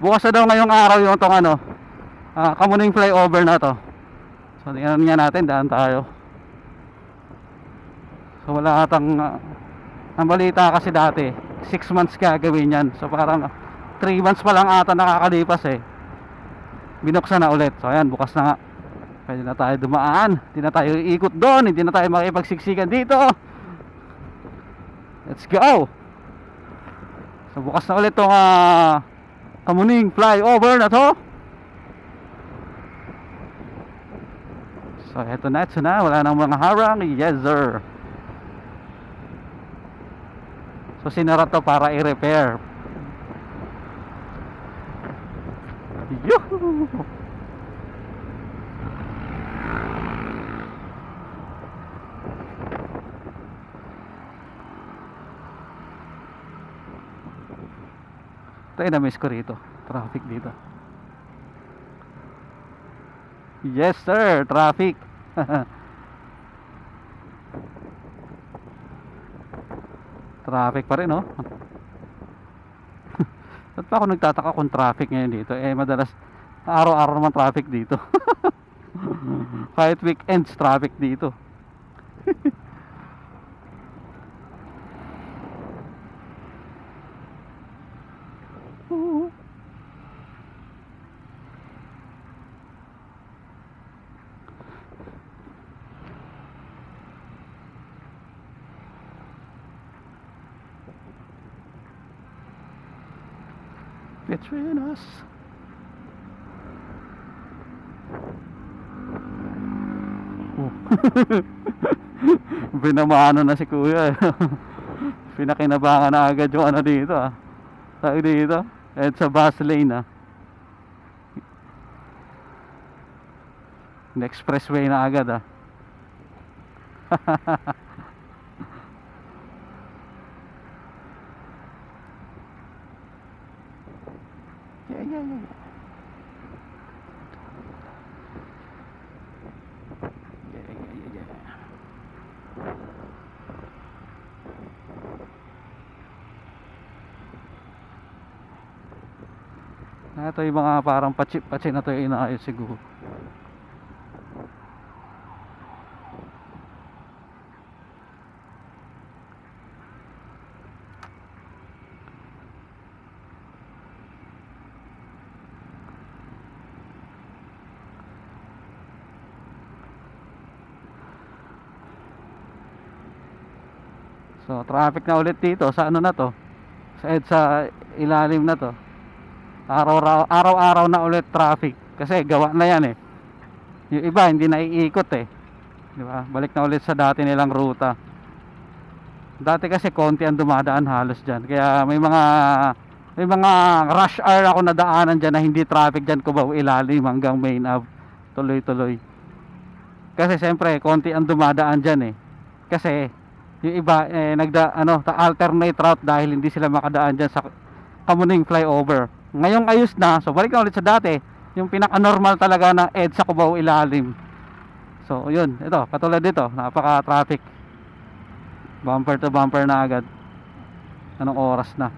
bukas na daw ngayong araw yung tong ano ah, Kamuning flyover na to. So tingnan nga natin daan tayo. So wala atang ah, ang balita kasi dati 6 months gagawin yan. So parang 3 months pa lang ata nakakalipas eh. Binuksan na ulit. So ayan bukas na nga. Pwede na tayo dumaan. Hindi na tayo iikot doon. Hindi na tayo makipagsiksikan dito. Let's go! So bukas na ulit tong ah, Kamuning flyover na to. So eto na eto na. Wala nang mga harang. Yes sir. So sinara to para i-repair Yuhu! Tayo na-miss ko rito. Traffic dito. Yes sir, traffic. traffic pa rin, no? Ba't pa ako nagtataka kung traffic ngayon dito? Eh, madalas, araw-araw naman traffic dito. Kahit weekends, traffic dito. Between us. Oh. Na si kuya. Pinakinabangan na agad yung ano dito ah. Tawag dito. At sa bus lane ah. The expressway na agad ah. Yeah, yeah, yeah. Yeah, yeah, yeah, yeah. Ah, Ito yung mga parang patsi-patsi na to yung inaayos siguro. So, traffic na ulit dito sa ano na to? Sa EDSA ilalim na to. Araw-araw na ulit traffic kasi gawa na yan eh. Yung iba hindi na iikot eh. Di ba? Balik na ulit sa dati nilang ruta. Dati kasi konti ang dumadaan halos diyan. Kaya may mga may mga rush hour ako na daanan diyan na hindi traffic diyan ko ilalim hanggang main ave. Tuloy-tuloy. Kasi siyempre konti ang dumadaan diyan eh. Kasi yung iba eh, nagda ano ta alternate route dahil hindi sila makadaan diyan sa Kamuning flyover. Ngayong ayos na, so balik na ulit sa dati, yung pinaka-normal talaga na EDSA Cubao ilalim. So, yun, ito, katulad dito, napaka-traffic. Bumper to bumper na agad. Anong oras na?